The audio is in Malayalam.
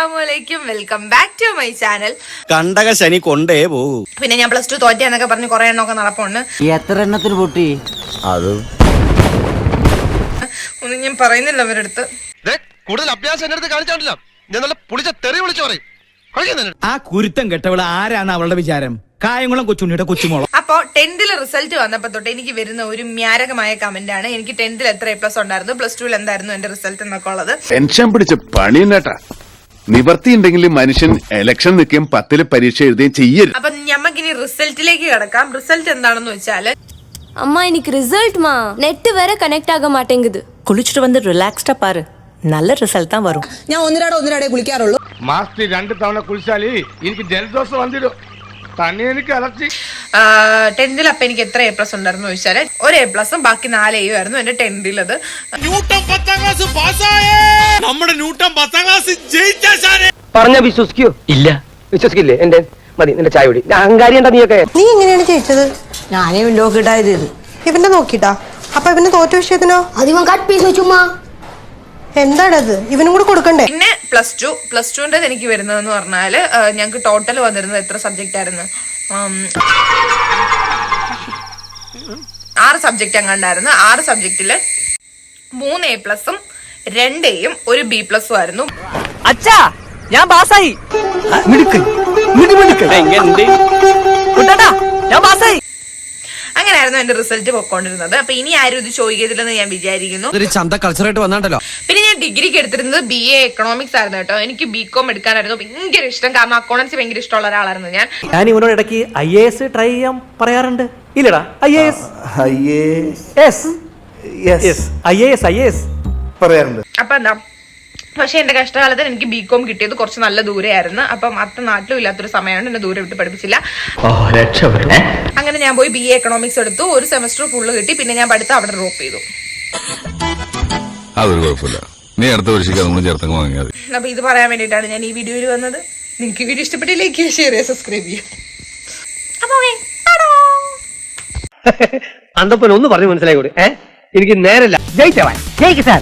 അസ്സലാമലൈക്കും welcome back to my channel കണ്ടക ശനി കൊണ്ടേ പോകൂ. പിന്നെ ഞാൻ പ്ലസ് ടു തോറ്റെന്നൊക്കെ പറഞ്ഞ് കുറെ എണ്ണമൊക്കെ നടപ്പുണ്ട്. എത്ര എണ്ണത്തിന് പൊട്ടി? അത്. ഒന്നും ഞാൻ പറയുന്നില്ല അവരടുത്ത് ദേ, കൂടുതൽ അഭ്യാസം എന്റെ അടുത്ത് കാണിച്ചോണ്ടില്ല. ഞാൻ നല്ല പുളിച്ച തെറി വിളിച്ചു പറയും. ആ കുരുത്തം കെട്ടവൾ ആരാണ് അവളുടെ വിചാരം? കായംകുളം കൊച്ചുണ്ണിയുടെ കൊച്ചുമോള? അപ്പോ ടെൻത്തിൽ റിസൾട്ട് വന്നപ്പോ തൊട്ട് എനിക്ക് വരുന്ന ഒരു മ്യാരകമായ കമന്റ് ആണ്. എനിക്ക് ടെൻത്തിൽ എത്ര എ പ്ലസ് ഉണ്ടായിരുന്നു? പ്ലസ് ടുവിൽ എന്തായിരുന്നു എന്റെ റിസൾട്ട് എന്നൊക്കെ ഉള്ളത്? ടെൻഷൻ പിടിച്ച് നിവർത്തി ഉണ്ടെങ്കിൽ മനുഷ്യൻ ഇലക്ഷൻ നിൽക്കുകയും പത്തിൽ പരീക്ഷ എഴുതുകയും ചെയ്യരുത്. അപ്പൊ ഞമ്മക്കിനി റിസൾട്ടിലേക്ക് കിടക്കാം. റിസൾട്ട് എന്താണെന്ന് വെച്ചാൽ അമ്മ എനിക്ക് റിസൾട്ട് മാ. നെറ്റ് വരെ കണക്ട് ആകാൻ മാറ്റേങ്കത്. കുളിച്ചിട്ട് വന്ന് റിലാക്സ്ഡാ പാറ്. നല്ല റിസൾട്ട് தான் വരും. ഞാൻ ഒന്നിരാടെ ഒന്നിരാടെ കുളിക്കാറുള്ളൂ. മാസത്തിൽ രണ്ട് തവണ കുളിച്ചാൽ എനിക്ക് ജലദോഷം വന്നിടും തന്നെ എനിക്ക് അലർജി. ടെൻത്തിൽ അപ്പൊ എനിക്ക് എത്ര എ പ്ലസ് ഉണ്ടായിരുന്നു ചോദിച്ചാൽ ഒരു എ പ്ലസും ബാക്കി നാല് എയും ആയിരുന്നു എന്റെ ടെൻത്തിലത് ന്യൂട്ടൺ പത്താം ക്ലാസ് നമ്മുടെ ന്യൂട്ടൺ പത്താം ക്ലാസ് ജയിച്ച പറഞ്ഞ വിശ്വസിക്കോ. ഇല്ല. വിശ്വസിക്കില്ലേ? എന്റെ മതി നിന്റെ ചായ കുടി. അഹങ്കാരി എന്താ നീയൊക്കെ? നീ എങ്ങനെയാണ് ചേച്ചത് ഞാനേ ലോക്ക് ഇടായത് ഇവന്റെ നോക്കിട്ടാ അപ്പൊ ഇവന്റെ തോറ്റ വിഷയത്തിനോ? പീസ് ചുമ്മാ എന്താണത്? ഇവനും കൂടെ കൊടുക്കണ്ടേ? പിന്നെ പ്ലസ് ടു പ്ലസ് ടുന്റെ എനിക്ക് വരുന്നതെന്ന് പറഞ്ഞാൽ ഞങ്ങക്ക് ടോട്ടൽ വന്നിരുന്നത് എത്ര സബ്ജക്റ്റ് ആയിരുന്നു? ആറ് സബ്ജക്റ്റ് അങ്ങാണ്ടായിരുന്നു ആറ് സബ്ജക്റ്റിൽ മൂന്ന് എ പ്ലസും രണ്ട് എയും ഒരു ബി പ്ലസും ആയിരുന്നു. അച്ഛാ ഞാൻ പാസ്സായി ഞാൻ പാസ്സായി അങ്ങനെയായിരുന്നു എന്റെ റിസൾട്ട് പൊക്കോണ്ടിരുന്നത് അപ്പൊ ഇനി ആരും ഇത് ചോദിക്കത്തില്ലെന്ന് ഞാൻ വിചാരിക്കുന്നു. ഒരു ചന്ത കൾച്ചറായിട്ട് വന്നാണ്ടല്ലോ. പിന്നെ ഞാൻ ഡിഗ്രിക്ക് എടുത്തിരുന്നത് ബി എ എക്കണോമിക്സ് ആയിരുന്നു കേട്ടോ. എനിക്ക് ബി കോം എടുക്കാനായിരുന്നു ഭയങ്കര ഇഷ്ടം. കാരണം അക്കൗണ്ടൻസി ഭയങ്കര ഇഷ്ടമുള്ള ഒരാളായിരുന്നു ഞാൻ. ഞാൻ ഇവനോട് ഇടയ്ക്ക് ഐ എ എസ് ട്രൈ ചെയ്യാൻ പറയാറുണ്ട്. ഇല്ലടാ I A S S I A S I A S അപ്പൊ എന്താ? പക്ഷെ എന്റെ കഷ്ടകാലത്തിന് എനിക്ക് ബികോം കിട്ടിയത് കുറച്ച് നല്ല ദൂരെയായിരുന്നു. അപ്പം അത്ര നാട്ടിലും ഇല്ലാത്തൊരു സമയമാണ് എന്നെ ദൂരെ വിട്ട് പഠിപ്പിച്ചില്ല. അങ്ങനെ ഞാൻ പോയി ബി എ എക്കണോമിക്സ് എടുത്തു. ഒരു സെമസ്റ്റർ ഫുള്ള് കിട്ടി. പിന്നെ ഞാൻ പഠിത്തം അവിടെ ഡ്രോപ്പ് ചെയ്തു. അതൊരു കുഴപ്പമില്ല. നീ അടുത്ത പരീക്ഷയ്ക്ക് നമ്മൾ ചേർത്തങ്ങ് വാങ്ങിയാൽ മതി. അപ്പൊ ഇത് പറയാൻ വേണ്ടിയിട്ടാണ് ഞാൻ ഈ വീഡിയോയിൽ വന്നത്. നിങ്ങൾക്ക് വീഡിയോ ഇഷ്ടപ്പെട്ടില്ലെങ്കിൽ ഷെയർ ചെയ്യുക സബ്സ്ക്രൈബ് ചെയ്യുക അപ്പൊ! അന്തപ്പൻ ഒന്ന് പറഞ്ഞു മനസ്സിലായി കൂടി. എനിക്ക് നേരല്ല ജയിച്ചവാൻ ജയിക്ക് സാർ.